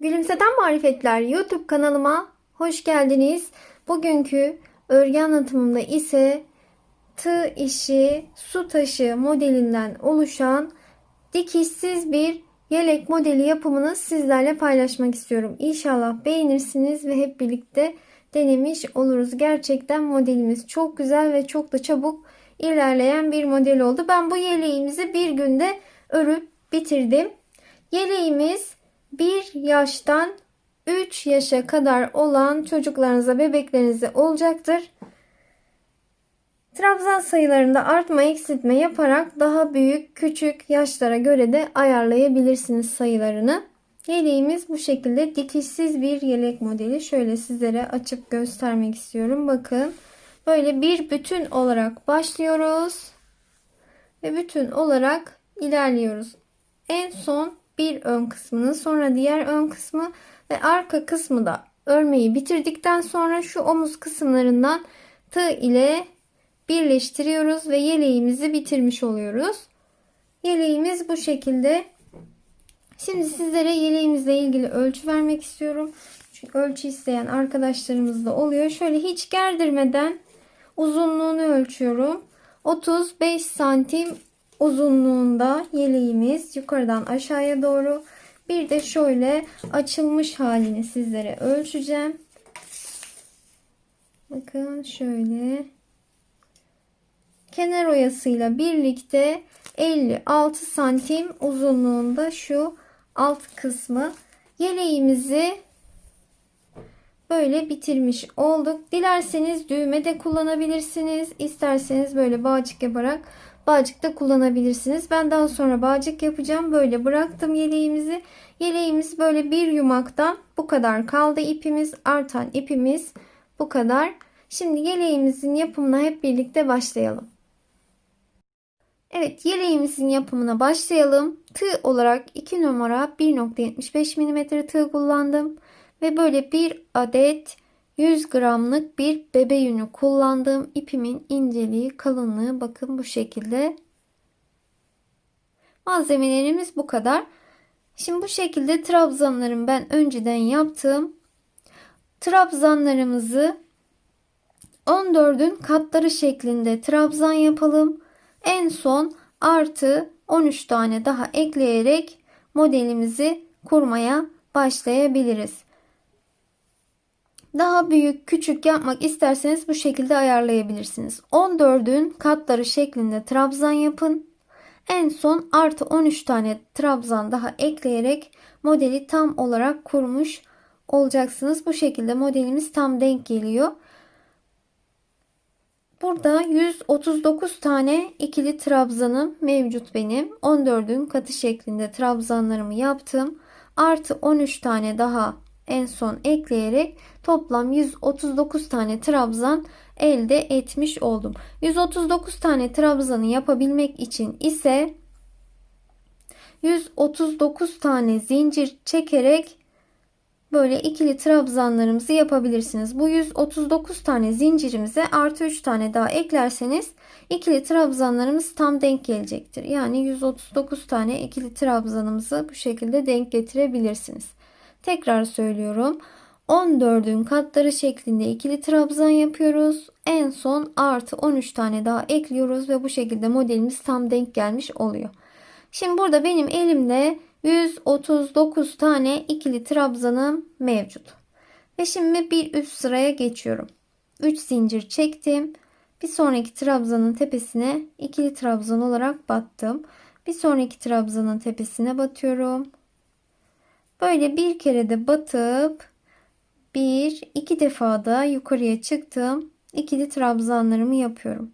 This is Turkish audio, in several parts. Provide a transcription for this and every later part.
Gülümseten Marifetler YouTube kanalıma hoş geldiniz. Bugünkü örgü anlatımımda ise tığ işi su taşı modelinden oluşan dikişsiz bir yelek modeli yapımını sizlerle paylaşmak istiyorum. İnşallah beğenirsiniz ve hep birlikte denemiş oluruz. Gerçekten modelimiz çok güzel ve çok da çabuk ilerleyen bir model oldu. Ben bu yeleğimizi bir günde örüp bitirdim. Yeleğimiz 1 yaştan 3 yaşa kadar olan çocuklarınıza, bebeklerinize olacaktır. Trabzan sayılarında artma eksiltme yaparak daha büyük küçük yaşlara göre de ayarlayabilirsiniz sayılarını. Yeleğimiz bu şekilde dikişsiz bir yelek modeli. Şöyle sizlere açıp göstermek istiyorum. Bakın böyle bir bütün olarak başlıyoruz. Ve bütün olarak ilerliyoruz. En son bir ön kısmını sonra diğer ön kısmı ve arka kısmı da örmeyi bitirdikten sonra şu omuz kısımlarından tığ ile birleştiriyoruz ve yeleğimizi bitirmiş oluyoruz. Yeleğimiz bu şekilde. Şimdi sizlere yeleğimizle ilgili ölçü vermek istiyorum. Çünkü ölçü isteyen arkadaşlarımız da oluyor. Şöyle hiç gerdirmeden uzunluğunu ölçüyorum. 35 santim uzunluğunda yeleğimiz yukarıdan aşağıya doğru. Bir de şöyle açılmış halini sizlere ölçeceğim. Bakın şöyle. Kenar oyasıyla birlikte 56 santim uzunluğunda şu alt kısmı yeleğimizi böyle bitirmiş olduk. Dilerseniz düğme de kullanabilirsiniz. İsterseniz böyle bağcık yaparak bağcık da kullanabilirsiniz. Ben daha sonra bağcık yapacağım. Böyle bıraktım yeleğimizi. Yeleğimiz böyle bir yumaktan bu kadar kaldı ipimiz. Artan ipimiz bu kadar. Şimdi yeleğimizin yapımına hep birlikte başlayalım. Evet yeleğimizin yapımına başlayalım. Tığ olarak 2 numara 1.75 mm tığ kullandım. Ve böyle bir adet 100 gramlık bir bebe yünü kullandığım ipimin inceliği kalınlığı bakın bu şekilde. Malzemelerimiz bu kadar. Şimdi bu şekilde trabzanlarım ben önceden yaptığım trabzanlarımızı 14'ün katları şeklinde trabzan yapalım. En son artı 13 tane daha ekleyerek modelimizi kurmaya başlayabiliriz. Daha büyük, küçük yapmak isterseniz bu şekilde ayarlayabilirsiniz. 14'ün katları şeklinde trabzan yapın. En son artı 13 tane trabzan daha ekleyerek modeli tam olarak kurmuş olacaksınız. Bu şekilde modelimiz tam denk geliyor. Burada 139 tane ikili trabzanım mevcut benim. 14'ün katı şeklinde trabzanlarımı yaptım. Artı 13 tane daha en son ekleyerek toplam 139 tane trabzan elde etmiş oldum. 139 tane trabzanı yapabilmek için ise 139 tane zincir çekerek böyle ikili trabzanlarımızı yapabilirsiniz. Bu 139 tane zincirimize artı 3 tane daha eklerseniz ikili trabzanlarımız tam denk gelecektir. Yani 139 tane ikili trabzanımızı bu şekilde denk getirebilirsiniz. Tekrar söylüyorum. 14'ün katları şeklinde ikili trabzan yapıyoruz. En son artı 13 tane daha ekliyoruz ve bu şekilde modelimiz tam denk gelmiş oluyor. Şimdi burada benim elimde 139 tane ikili trabzanım mevcut. Ve şimdi bir üst sıraya geçiyorum. 3 zincir çektim. Bir sonraki trabzanın tepesine ikili trabzan olarak battım. Bir sonraki trabzanın tepesine batıyorum. Böyle bir kere de batıp bir iki defa da yukarıya çıktım. İkili trabzanlarımı yapıyorum.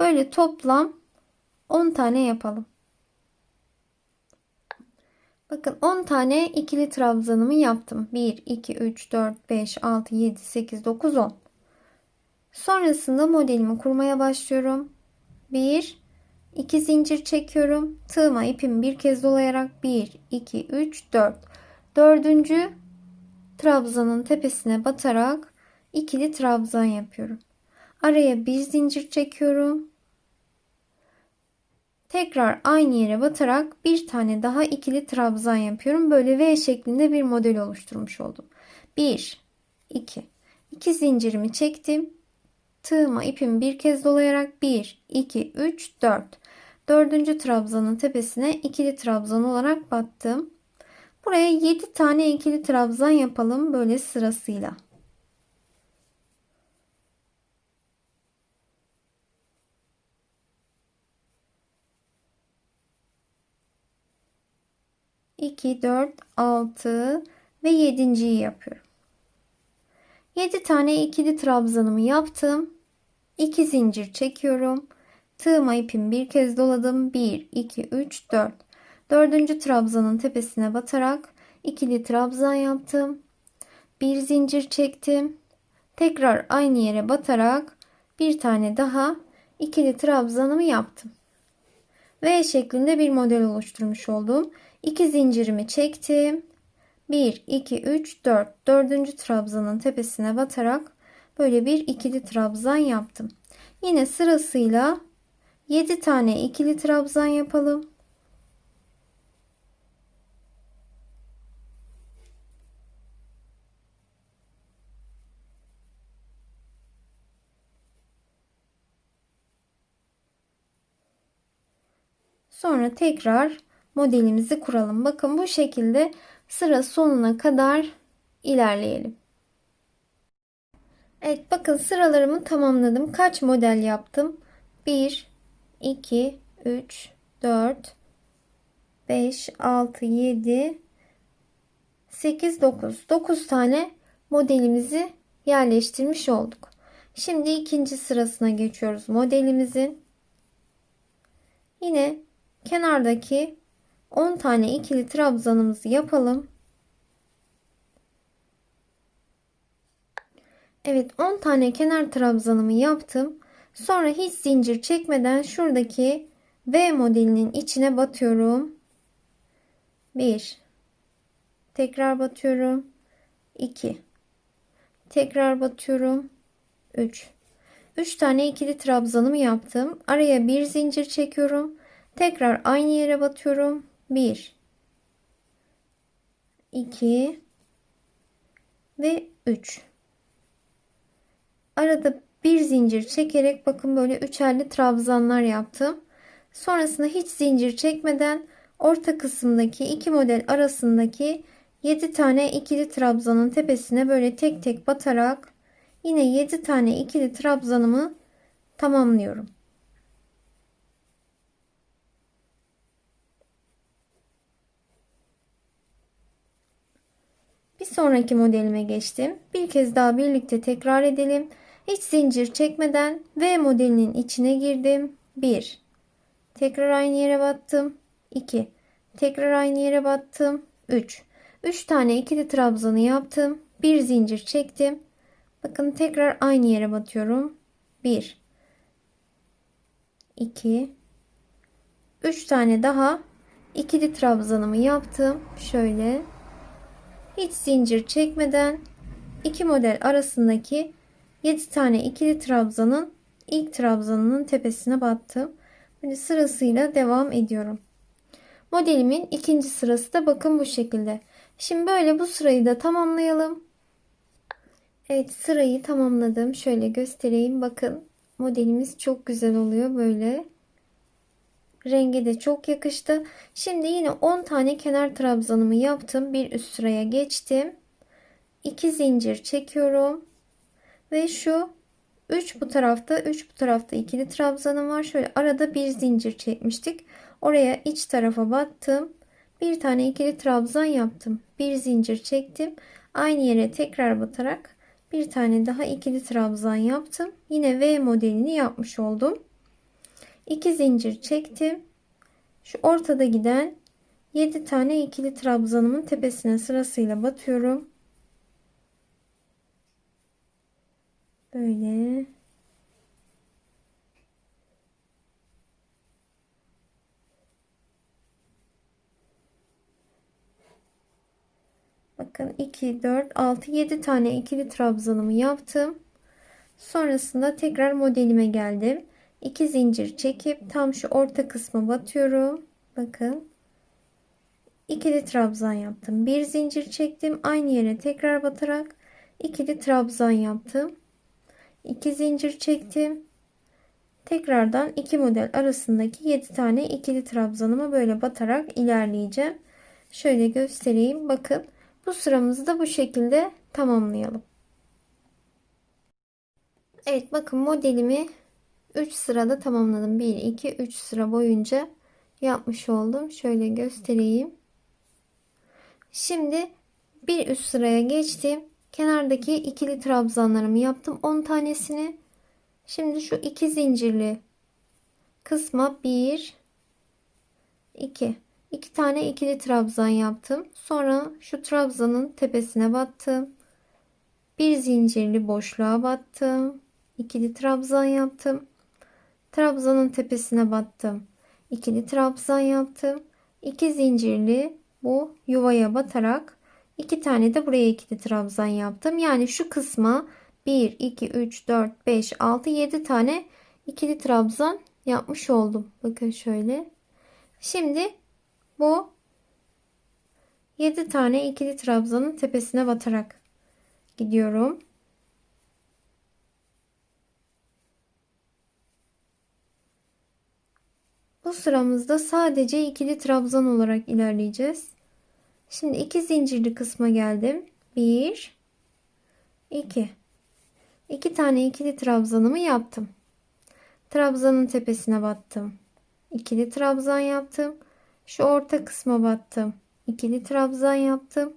Böyle toplam 10 tane yapalım. Bakın 10 tane ikili trabzanımı yaptım. 1, 2, 3, 4, 5, 6, 7, 8, 9, 10. Sonrasında modelimi kurmaya başlıyorum. 1, 2 zincir çekiyorum. Tığıma ipimi bir kez dolayarak 1, 2, 3, 4. Dördüncü trabzanın tepesine batarak ikili trabzan yapıyorum. Araya bir zincir çekiyorum. Tekrar aynı yere batarak bir tane daha ikili trabzan yapıyorum. Böyle V şeklinde bir model oluşturmuş oldum. 1 2 2 zincirimi çektim. Tığıma ipimi bir kez dolayarak 1 2 3 4 dördüncü trabzanın tepesine ikili trabzan olarak battım. Buraya 7 tane ikili trabzan yapalım böyle sırasıyla. İki, dört, altı ve yedinciyi yapıyorum. 7 tane ikili trabzanımı yaptım. 2 zincir çekiyorum. Tığıma ipimi bir kez doladım. 1, 2, 3, 4. Dördüncü trabzanın tepesine batarak ikili trabzan yaptım. Bir zincir çektim. Tekrar aynı yere batarak bir tane daha ikili trabzanımı yaptım. V şeklinde bir model oluşturmuş oldum. İki zincirimi çektim. 1, 2, 3, 4. Dördüncü trabzanın tepesine batarak böyle bir ikili trabzan yaptım. Yine sırasıyla 7 tane ikili trabzan yapalım. Sonra tekrar modelimizi kuralım. Bakın bu şekilde sıra sonuna kadar ilerleyelim. Evet bakın sıralarımı tamamladım. Kaç model yaptım? 1 2 3 4 5 6 7 8 9 9 tane modelimizi yerleştirmiş olduk. Şimdi ikinci sırasına geçiyoruz modelimizin. Yine kenardaki 10 tane ikili trabzanımızı yapalım. Evet 10 tane kenar trabzanımı yaptım. Sonra hiç zincir çekmeden şuradaki V modelinin içine batıyorum. 1 Tekrar batıyorum. 2 Tekrar batıyorum. 3 3 tane ikili trabzanımı yaptım. Araya bir zincir çekiyorum. Tekrar aynı yere batıyorum. 1 2 ve 3 arada bir zincir çekerek bakın böyle üçerli trabzanlar yaptım. Sonrasında hiç zincir çekmeden orta kısımdaki iki model arasındaki 7 tane ikili trabzanın tepesine böyle tek tek batarak yine 7 tane ikili trabzanımı tamamlıyorum. Bir sonraki modelime geçtim. Bir kez daha birlikte tekrar edelim. Hiç zincir çekmeden V modelinin içine girdim. 1. Tekrar aynı yere battım. 2. Tekrar aynı yere battım. 3. 3 tane ikili trabzanı yaptım. Bir zincir çektim. Bakın tekrar aynı yere batıyorum. 1. 2. 3 tane daha ikili trabzanımı yaptım. Şöyle. Hiç zincir çekmeden iki model arasındaki 7 tane ikili trabzanın ilk trabzanının tepesine battım. Böyle sırasıyla devam ediyorum. Modelimin ikinci sırası da bakın bu şekilde. Şimdi böyle bu sırayı da tamamlayalım. Evet sırayı tamamladım. Şöyle göstereyim. Bakın modelimiz çok güzel oluyor böyle. Rengi de çok yakıştı. Şimdi yine 10 tane kenar trabzanımı yaptım. Bir üst sıraya geçtim. 2 zincir çekiyorum. Ve şu 3 bu tarafta 3 bu tarafta ikili trabzanım var. Şöyle arada bir zincir çekmiştik. Oraya iç tarafa battım. Bir tane ikili trabzan yaptım. Bir zincir çektim. Aynı yere tekrar batarak bir tane daha ikili trabzan yaptım. Yine V modelini yapmış oldum. 2 zincir çektim. Şu ortada giden 7 tane ikili trabzanımın tepesine sırasıyla batıyorum. Böyle. Bakın Bakın 2, 4, 6, 7 tane ikili trabzanımı yaptım. Sonrasında tekrar modelime geldim. 2 zincir çekip tam şu orta kısma batıyorum. Bakın. ikili trabzan yaptım. Bir zincir çektim. Aynı yere tekrar batarak ikili trabzan yaptım. 2 zincir çektim. Tekrardan iki model arasındaki 7 tane ikili trabzanıma böyle batarak ilerleyeceğim. Şöyle göstereyim. Bakın bu sıramızı da bu şekilde tamamlayalım. Evet bakın modelimi 3 sırada tamamladım. 1 2 3 sıra boyunca yapmış oldum. Şöyle göstereyim. Şimdi bir üst sıraya geçtim. Kenardaki ikili trabzanlarımı yaptım. 10 tanesini. Şimdi şu iki zincirli kısma 1 2 2 tane ikili trabzan yaptım. Sonra şu trabzanın tepesine battım. Bir zincirli boşluğa battım. İkili trabzan yaptım. Trabzanın tepesine battım. İkili trabzan yaptım. İki zincirli bu yuvaya batarak iki tane de buraya ikili trabzan yaptım. Yani şu kısma 1, 2, 3, 4, 5, 6, 7 tane ikili trabzan yapmış oldum. Bakın şöyle. Şimdi bu 7 tane ikili trabzanın tepesine batarak gidiyorum. Bu sıramızda sadece ikili trabzan olarak ilerleyeceğiz. Şimdi iki zincirli kısma geldim. 1 2 2 tane ikili trabzanımı yaptım. Trabzanın tepesine battım. İkili trabzan yaptım. Şu orta kısma battım. İkili trabzan yaptım.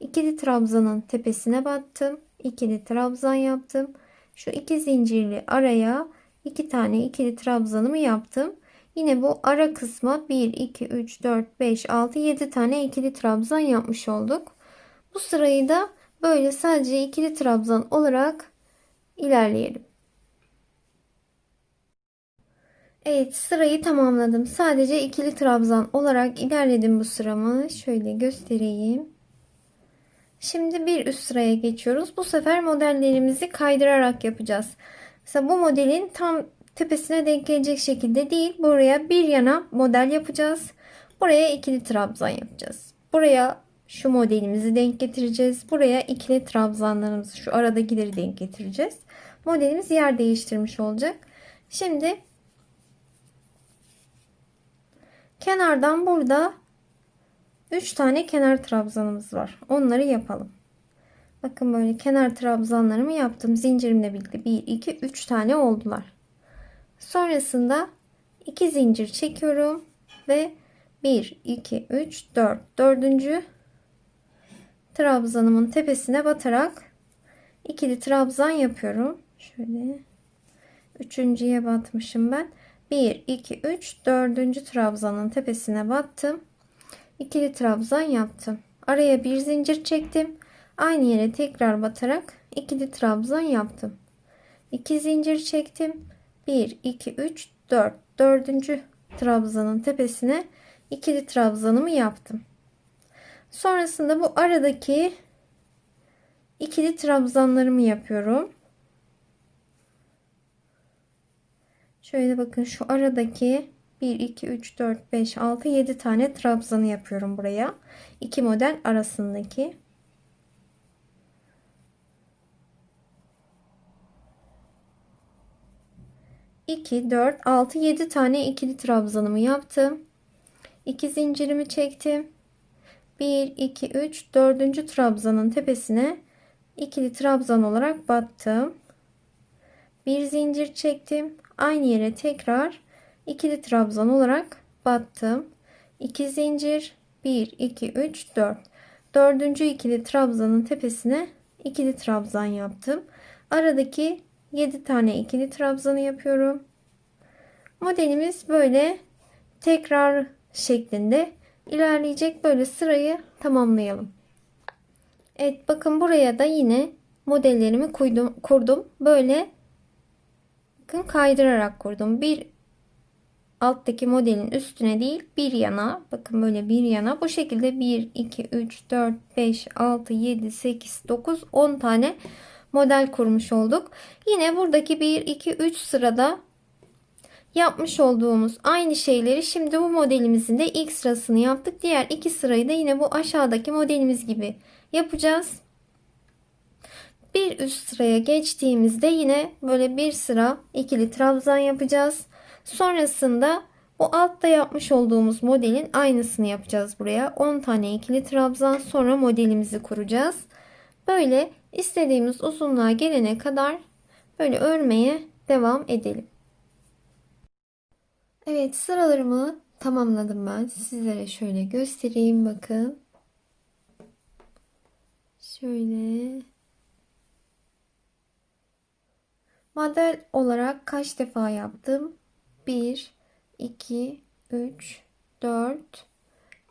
İkili trabzanın tepesine battım. İkili trabzan yaptım. Şu iki zincirli araya iki tane ikili trabzanımı yaptım. Yine bu ara kısma 1, 2, 3, 4, 5, 6, 7 tane ikili trabzan yapmış olduk. Bu sırayı da böyle sadece ikili trabzan olarak ilerleyelim. Evet sırayı tamamladım. Sadece ikili trabzan olarak ilerledim bu sıramı. Şöyle göstereyim. Şimdi bir üst sıraya geçiyoruz. Bu sefer modellerimizi kaydırarak yapacağız. Mesela bu modelin tam tepesine denk gelecek şekilde değil. Buraya bir yana model yapacağız. Buraya ikili trabzan yapacağız. Buraya şu modelimizi denk getireceğiz. Buraya ikili trabzanlarımızı şu aradakileri denk getireceğiz. Modelimiz yer değiştirmiş olacak. Şimdi kenardan burada 3 tane kenar trabzanımız var. Onları yapalım. Bakın böyle kenar trabzanlarımı yaptım. Zincirimle birlikte 1, 2, 3 tane oldular. Sonrasında 2 zincir çekiyorum ve 1, 2, 3, 4. Dördüncü trabzanımın tepesine batarak ikili trabzan yapıyorum. Şöyle üçüncüye batmışım ben. 1, 2, 3, dördüncü trabzanın tepesine battım. İkili trabzan yaptım. Araya bir zincir çektim. Aynı yere tekrar batarak ikili trabzan yaptım. 2 zincir çektim. 1, 2, 3, 4. Dördüncü trabzanın tepesine ikili trabzanımı yaptım. Sonrasında bu aradaki ikili trabzanlarımı yapıyorum. Şöyle bakın şu aradaki 1, 2, 3, 4, 5, 6, 7 tane trabzanı yapıyorum buraya. İki model arasındaki. İki, dört, altı, yedi tane ikili trabzanımı yaptım. İki zincirimi çektim. 1, 2, 3, 4. trabzanın tepesine ikili trabzan olarak battım. Bir zincir çektim. Aynı yere tekrar ikili trabzan olarak battım. 2 zincir 1 2 3 4. Dördüncü ikili trabzanın tepesine ikili trabzan yaptım. Aradaki 7 tane ikili trabzanı yapıyorum. Modelimiz böyle tekrar şeklinde ilerleyecek. Böyle sırayı tamamlayalım. Evet bakın buraya da yine modellerimi kurdum. kurdum. Böyle bakın kaydırarak kurdum. Bir alttaki modelin üstüne değil bir yana bakın böyle bir yana bu şekilde 1 2 3 4 5 6 7 8 9 10 tane model kurmuş olduk. Yine buradaki 1 2 3 sırada yapmış olduğumuz aynı şeyleri şimdi bu modelimizin de ilk sırasını yaptık. Diğer iki sırayı da yine bu aşağıdaki modelimiz gibi yapacağız. Bir üst sıraya geçtiğimizde yine böyle bir sıra ikili trabzan yapacağız. Sonrasında bu altta yapmış olduğumuz modelin aynısını yapacağız buraya. 10 tane ikili trabzan sonra modelimizi kuracağız. Böyle istediğimiz uzunluğa gelene kadar böyle örmeye devam edelim. Evet sıralarımı tamamladım ben. Sizlere şöyle göstereyim bakın. Şöyle. Model olarak kaç defa yaptım? 1, 2, 3, 4,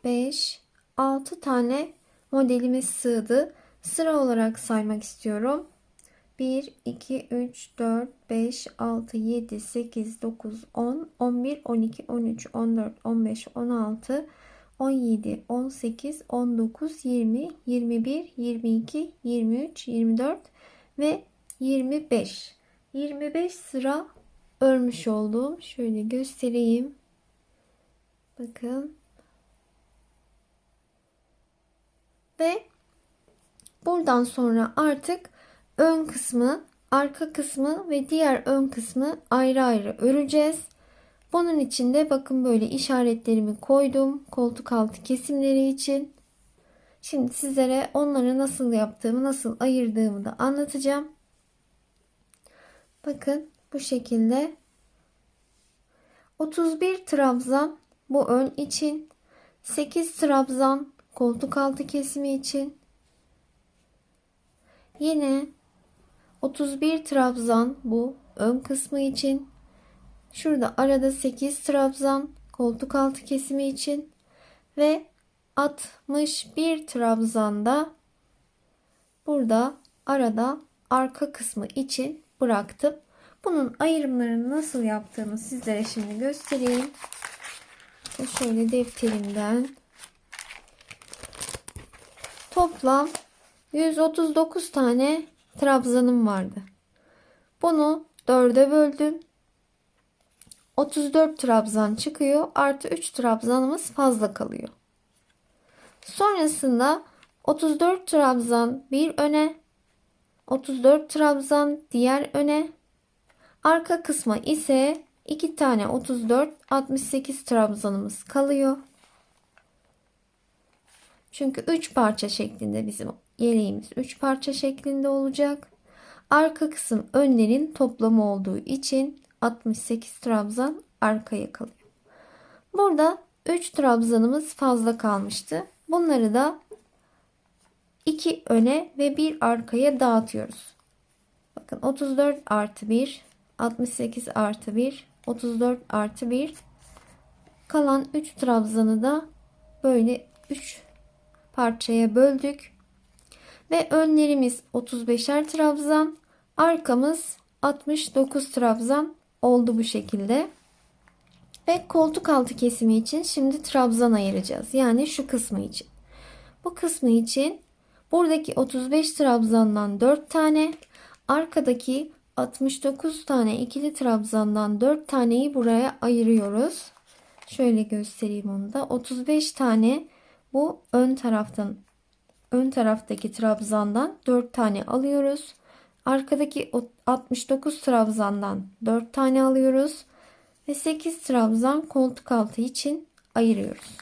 5, 6 tane modelimiz sığdı. Sıra olarak saymak istiyorum. 1, 2, 3, 4, 5, 6, 7, 8, 9, 10, 11, 12, 13, 14, 15, 16, 17, 18, 19, 20, 21, 22, 23, 24 ve 25. 25 sıra örmüş oldum. Şöyle göstereyim. Bakın. Ve buradan sonra artık ön kısmı, arka kısmı ve diğer ön kısmı ayrı ayrı öreceğiz. Bunun için de bakın böyle işaretlerimi koydum. Koltuk altı kesimleri için. Şimdi sizlere onları nasıl yaptığımı, nasıl ayırdığımı da anlatacağım. Bakın bu şekilde 31 trabzan bu ön için 8 trabzan koltuk altı kesimi için yine 31 trabzan bu ön kısmı için şurada arada 8 trabzan koltuk altı kesimi için ve 61 trabzan da burada arada arka kısmı için bıraktım. Bunun ayrımlarını nasıl yaptığımı sizlere şimdi göstereyim. Şöyle defterimden toplam 139 tane trabzanım vardı. Bunu 4'e böldüm. 34 trabzan çıkıyor. Artı 3 trabzanımız fazla kalıyor. Sonrasında 34 trabzan bir öne 34 trabzan diğer öne. Arka kısma ise 2 tane 34 68 trabzanımız kalıyor. Çünkü 3 parça şeklinde bizim yeleğimiz 3 parça şeklinde olacak. Arka kısım önlerin toplamı olduğu için 68 trabzan arkaya kalıyor. Burada 3 trabzanımız fazla kalmıştı. Bunları da 2 öne ve 1 arkaya dağıtıyoruz. Bakın 34 artı 1, 68 artı 1, 34 artı 1. Kalan 3 trabzanı da böyle 3 parçaya böldük. Ve önlerimiz 35'er trabzan, arkamız 69 trabzan oldu bu şekilde. Ve koltuk altı kesimi için şimdi trabzan ayıracağız. Yani şu kısmı için. Bu kısmı için Buradaki 35 trabzandan 4 tane, arkadaki 69 tane ikili trabzandan 4 taneyi buraya ayırıyoruz. Şöyle göstereyim onu da. 35 tane bu ön taraftan ön taraftaki trabzandan 4 tane alıyoruz. Arkadaki 69 trabzandan 4 tane alıyoruz ve 8 trabzan koltuk altı için ayırıyoruz.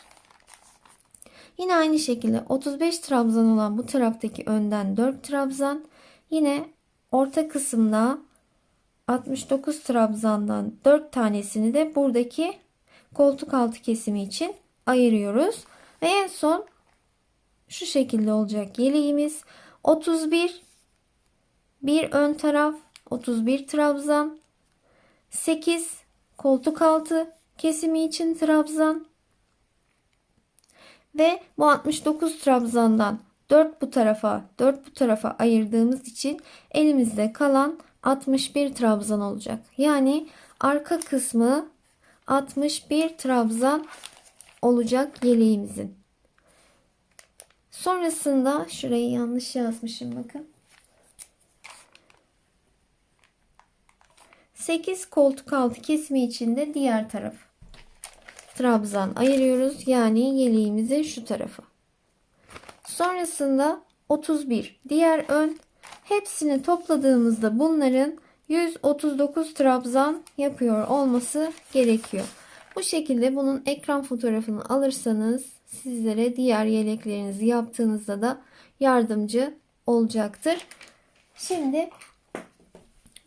Yine aynı şekilde 35 trabzan olan bu taraftaki önden 4 trabzan. Yine orta kısımda 69 trabzandan 4 tanesini de buradaki koltuk altı kesimi için ayırıyoruz. Ve en son şu şekilde olacak yeleğimiz. 31 bir ön taraf 31 trabzan 8 koltuk altı kesimi için trabzan ve bu 69 trabzandan 4 bu tarafa 4 bu tarafa ayırdığımız için elimizde kalan 61 trabzan olacak. Yani arka kısmı 61 trabzan olacak yeleğimizin. Sonrasında şurayı yanlış yazmışım bakın. 8 koltuk altı kesimi içinde diğer taraf. Trabzan ayırıyoruz. Yani yeleğimizin şu tarafı. Sonrasında 31 diğer ön hepsini topladığımızda bunların 139 trabzan yapıyor olması gerekiyor. Bu şekilde bunun ekran fotoğrafını alırsanız sizlere diğer yeleklerinizi yaptığınızda da yardımcı olacaktır. Şimdi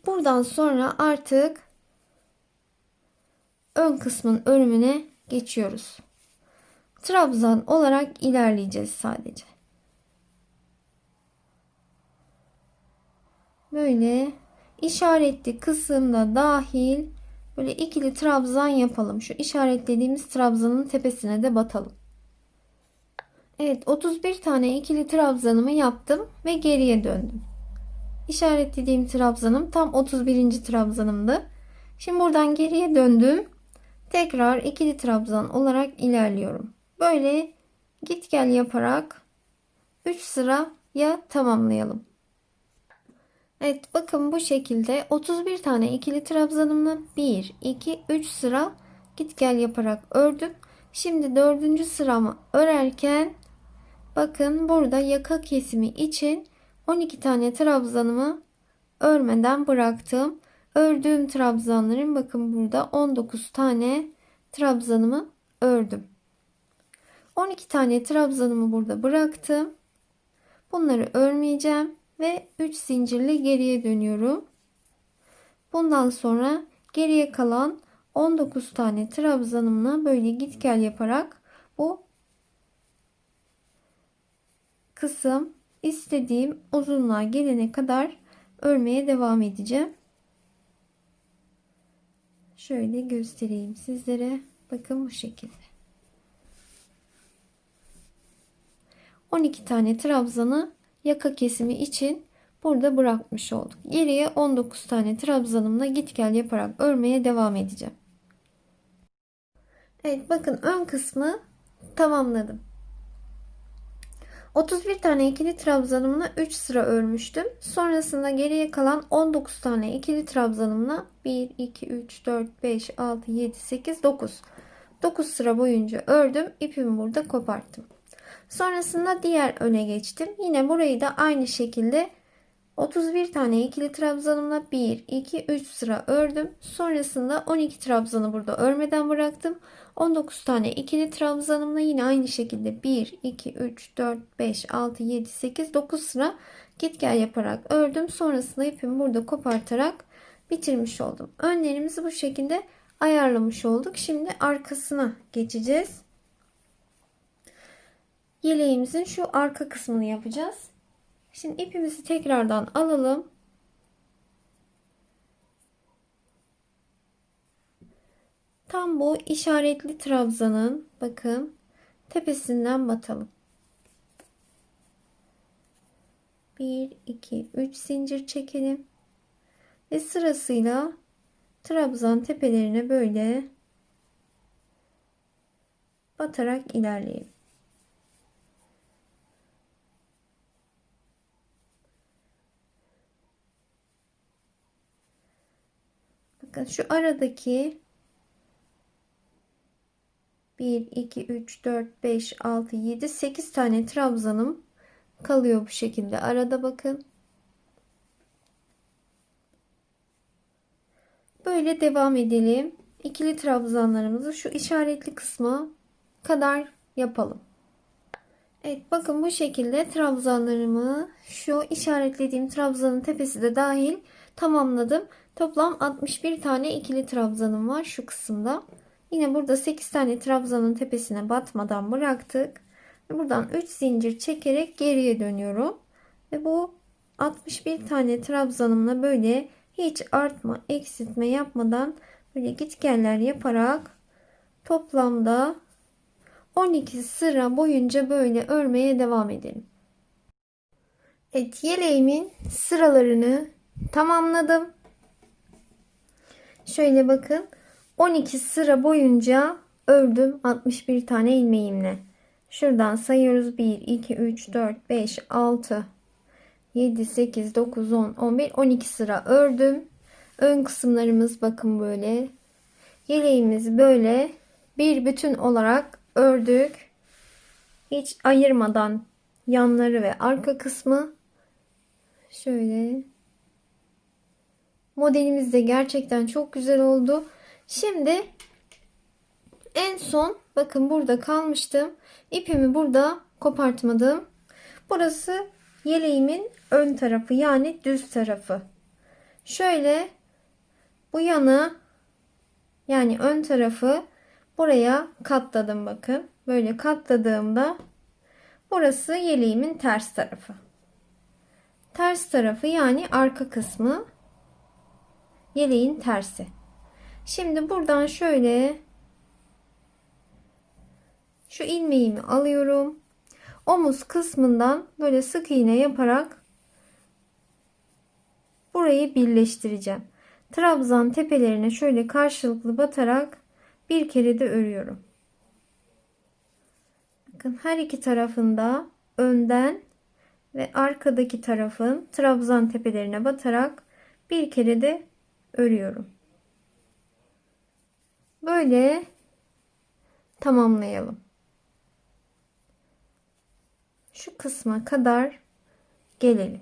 buradan sonra artık ön kısmın örümüne geçiyoruz. Trabzan olarak ilerleyeceğiz sadece. Böyle işaretli kısımda dahil böyle ikili trabzan yapalım. Şu işaretlediğimiz trabzanın tepesine de batalım. Evet 31 tane ikili trabzanımı yaptım ve geriye döndüm. İşaretlediğim trabzanım tam 31. trabzanımdı. Şimdi buradan geriye döndüm. Tekrar ikili trabzan olarak ilerliyorum. Böyle git gel yaparak 3 sıraya tamamlayalım. Evet bakın bu şekilde 31 tane ikili trabzanımla 1, 2, 3 sıra git gel yaparak ördüm. Şimdi dördüncü sıramı örerken bakın burada yaka kesimi için 12 tane trabzanımı örmeden bıraktım. Ördüğüm trabzanların bakın burada 19 tane trabzanımı ördüm. 12 tane trabzanımı burada bıraktım. Bunları örmeyeceğim ve 3 zincirle geriye dönüyorum. Bundan sonra geriye kalan 19 tane trabzanımla böyle git gel yaparak bu kısım istediğim uzunluğa gelene kadar örmeye devam edeceğim. Şöyle göstereyim sizlere. Bakın bu şekilde. 12 tane trabzanı yaka kesimi için burada bırakmış olduk. Geriye 19 tane trabzanımla git gel yaparak örmeye devam edeceğim. Evet bakın ön kısmı tamamladım. 31 tane ikili trabzanımla 3 sıra örmüştüm. Sonrasında geriye kalan 19 tane ikili trabzanımla 1, 2, 3, 4, 5, 6, 7, 8, 9. 9 sıra boyunca ördüm. İpimi burada koparttım. Sonrasında diğer öne geçtim. Yine burayı da aynı şekilde 31 tane ikili trabzanımla 1, 2, 3 sıra ördüm. Sonrasında 12 trabzanı burada örmeden bıraktım. 19 tane ikili trabzanımla yine aynı şekilde 1, 2, 3, 4, 5, 6, 7, 8, 9 sıra git gel yaparak ördüm. Sonrasında ipimi burada kopartarak bitirmiş oldum. Önlerimizi bu şekilde ayarlamış olduk. Şimdi arkasına geçeceğiz. Yeleğimizin şu arka kısmını yapacağız. Şimdi ipimizi tekrardan alalım. Tam bu işaretli trabzanın bakın tepesinden batalım. 1 2 3 zincir çekelim. Ve sırasıyla trabzan tepelerine böyle batarak ilerleyelim. Bakın şu aradaki 1, 2, 3, 4, 5, 6, 7, 8 tane trabzanım kalıyor bu şekilde. Arada bakın. Böyle devam edelim. İkili trabzanlarımızı şu işaretli kısmı kadar yapalım. Evet bakın bu şekilde trabzanlarımı şu işaretlediğim trabzanın tepesi de dahil tamamladım. Toplam 61 tane ikili trabzanım var şu kısımda. Yine burada 8 tane trabzanın tepesine batmadan bıraktık. Buradan 3 zincir çekerek geriye dönüyorum. Ve bu 61 tane trabzanımla böyle hiç artma, eksiltme yapmadan böyle gitgeller yaparak toplamda 12 sıra boyunca böyle örmeye devam edelim. Evet yeleğimin sıralarını tamamladım. Şöyle bakın 12 sıra boyunca ördüm 61 tane ilmeğimle. Şuradan sayıyoruz 1 2 3 4 5 6 7 8 9 10 11 12 sıra ördüm. Ön kısımlarımız bakın böyle. Yeleğimiz böyle bir bütün olarak ördük. Hiç ayırmadan yanları ve arka kısmı şöyle modelimiz de gerçekten çok güzel oldu. Şimdi en son bakın burada kalmıştım. İpimi burada kopartmadım. Burası yeleğimin ön tarafı yani düz tarafı. Şöyle bu yana yani ön tarafı buraya katladım bakın. Böyle katladığımda burası yeleğimin ters tarafı. Ters tarafı yani arka kısmı yeleğin tersi. Şimdi buradan şöyle şu ilmeğimi alıyorum. Omuz kısmından böyle sık iğne yaparak burayı birleştireceğim. Trabzan tepelerine şöyle karşılıklı batarak bir kere de örüyorum. Bakın her iki tarafında önden ve arkadaki tarafın trabzan tepelerine batarak bir kere de örüyorum. Böyle tamamlayalım. Şu kısma kadar gelelim.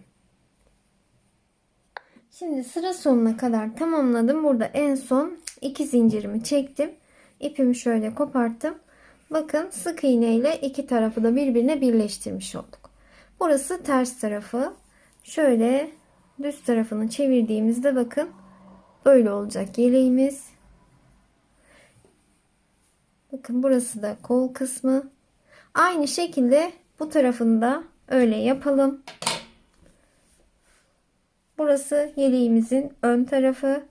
Şimdi sıra sonuna kadar tamamladım. Burada en son iki zincirimi çektim. İpimi şöyle koparttım. Bakın sık iğne ile iki tarafı da birbirine birleştirmiş olduk. Burası ters tarafı. Şöyle düz tarafını çevirdiğimizde bakın böyle olacak yeleğimiz. Bakın burası da kol kısmı. Aynı şekilde bu tarafında öyle yapalım. Burası yeleğimizin ön tarafı.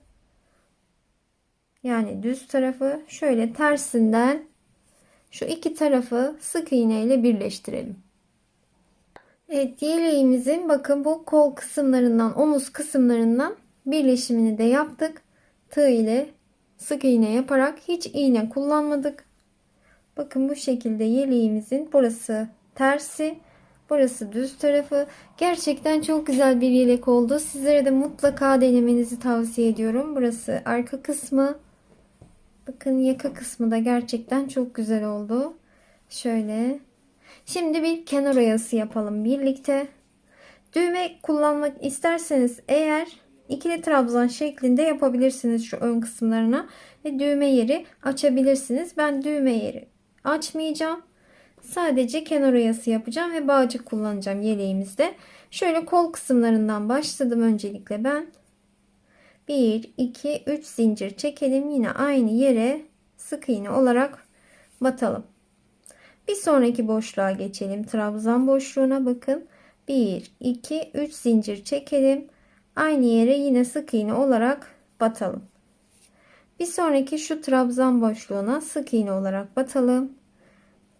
Yani düz tarafı. Şöyle tersinden şu iki tarafı sık iğne ile birleştirelim. Evet yeleğimizin bakın bu kol kısımlarından omuz kısımlarından birleşimini de yaptık. Tığ ile sık iğne yaparak hiç iğne kullanmadık. Bakın bu şekilde yeleğimizin burası tersi burası düz tarafı. Gerçekten çok güzel bir yelek oldu. Sizlere de mutlaka denemenizi tavsiye ediyorum. Burası arka kısmı. Bakın yaka kısmı da gerçekten çok güzel oldu. Şöyle. Şimdi bir kenar oyası yapalım birlikte. Düğme kullanmak isterseniz eğer ikili trabzan şeklinde yapabilirsiniz şu ön kısımlarına ve düğme yeri açabilirsiniz. Ben düğme yeri açmayacağım. Sadece kenar oyası yapacağım ve bağcık kullanacağım yeleğimizde. Şöyle kol kısımlarından başladım öncelikle ben. 1, 2, 3 zincir çekelim. Yine aynı yere sık iğne olarak batalım. Bir sonraki boşluğa geçelim. Trabzan boşluğuna bakın. 1, 2, 3 zincir çekelim. Aynı yere yine sık iğne olarak batalım. Bir sonraki şu trabzan boşluğuna sık iğne olarak batalım.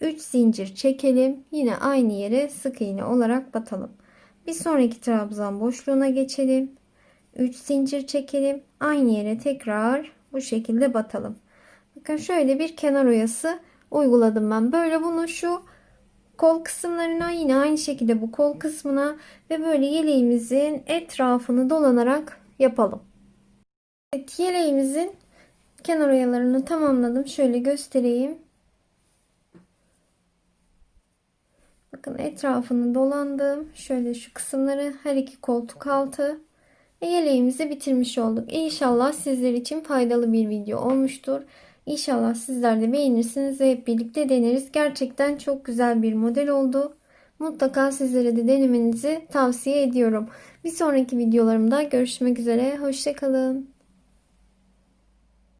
3 zincir çekelim. Yine aynı yere sık iğne olarak batalım. Bir sonraki trabzan boşluğuna geçelim. 3 zincir çekelim. Aynı yere tekrar bu şekilde batalım. Bakın şöyle bir kenar oyası uyguladım ben. Böyle bunu şu kol kısımlarına yine aynı şekilde bu kol kısmına ve böyle yeleğimizin etrafını dolanarak yapalım. Evet yeleğimizin kenar oyalarını tamamladım. Şöyle göstereyim. Bakın etrafını dolandım. Şöyle şu kısımları her iki koltuk altı. Ve yeleğimizi bitirmiş olduk. İnşallah sizler için faydalı bir video olmuştur. İnşallah sizler de beğenirsiniz ve hep birlikte deneriz. Gerçekten çok güzel bir model oldu. Mutlaka sizlere de denemenizi tavsiye ediyorum. Bir sonraki videolarımda görüşmek üzere. Hoşçakalın.